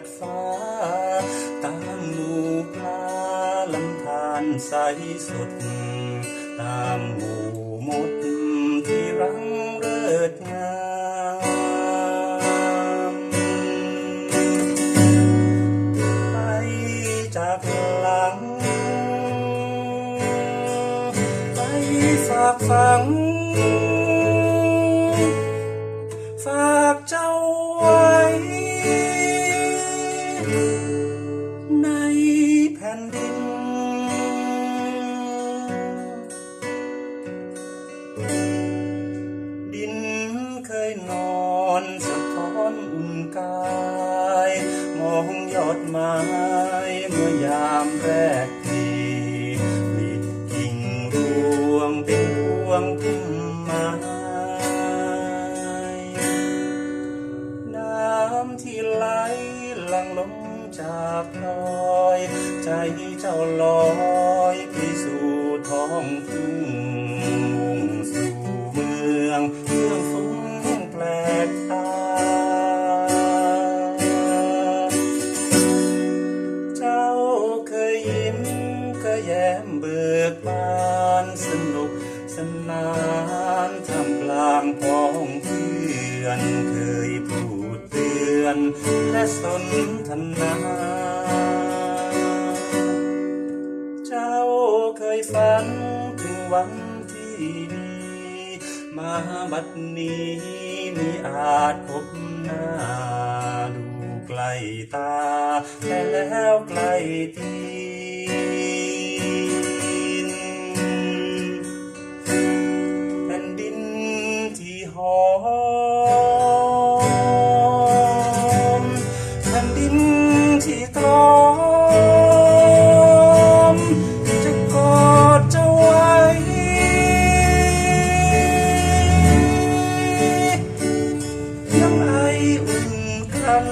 ดฟ้า ตามหมู่ปลาลำธารใสสด ตามหมู่มดที่รังเริดงามไปจากหลัง ไปฝากฝัง ไม้เมื่อยามแรกทีปลิดกิ่งรวงเป็นพวงพุ่มไม้น้ำที่ไหลหลังลงจากลอย ใจเจ้าลอย สนานท่ามกลางพ้องเพื่อนเคยพูดเตือนและสนทนา เจ้าเคยฝันถึงวันที่ดีมาบัดนี้มีอาจพบหน้าดูไกลตาแต่แล้วไกลตี ม จะกอดจ้าไว้ยังไออุ่นกัน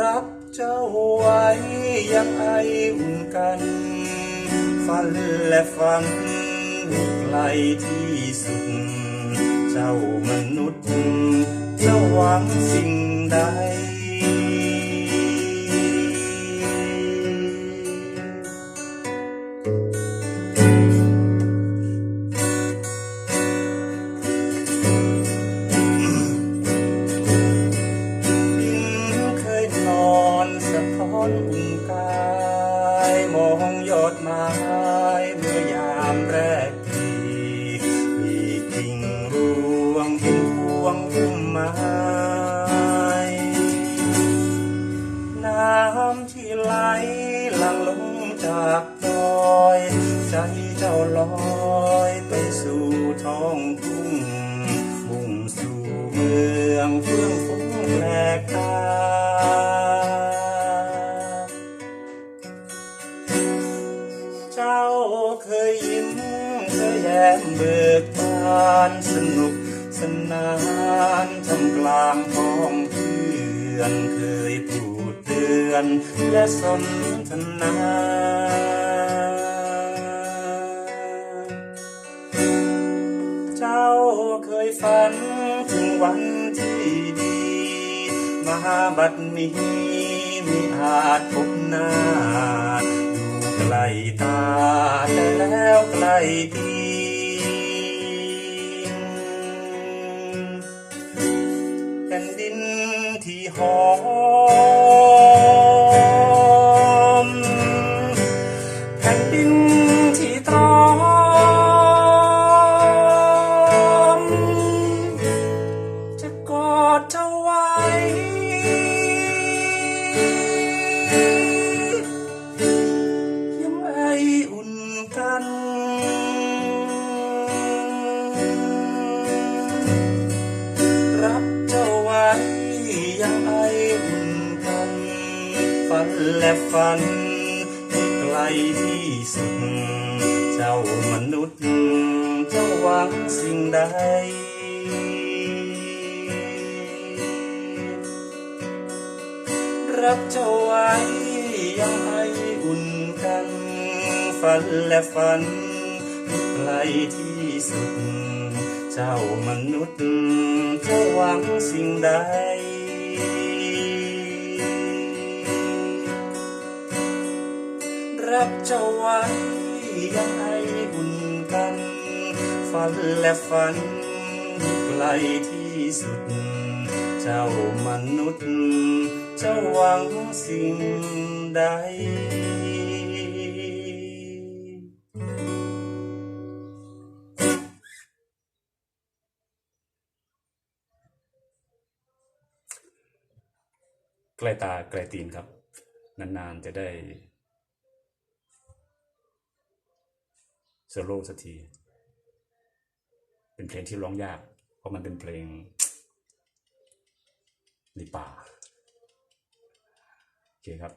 รับเจ้าไว้ยังไออุ่นกัน ฝันและฝันไกลที่สุด เจ้ามนุษย์ หวังสิ่งใด ดินเคยนอนสะท้อนอุ่นกาย มองยอดไม้เมื่อยา หลังลงจากดอย ใจเจ้าลอยไปสู่ท้องทุ่งมุ่งสู่เมืองเฟื่องฟุ้งแปลกตาเจ้าเคยยิ้มเคยแย้มเบิกบานสนุกสนานทำกลางท้อง อนเคยพูดเตือน และสนทนาเจ้าเคยฝันถึงวันที่ดีมาบัดนี้มีอาจพบหน้าอยู่ไกลตาแต่แล้วไกลตี ที่หอ และฝันที่ไกลที่สุด เจ้ามนุษย์เจ้าหวังสิ่งใดรับเจ้าไว้ยังให้อุ่นกัน ฝันและฝันที่ไกลที่สุด เจ้ามนุษย์เจ้าหวังสิ่งใด รับเจ้าไว้ยังให้อุ่นกัน ฝันและฝันไกลที่สุด เจ้ามนุษย์ เจ้าหวังสิ่งใดใกล้ตาใกล้ตีนครับ นานๆจะได้ โซโล่สักที เป็นเพลงที่ร้องยาก เพราะมันเป็นเพลงในป่าโอเคครับ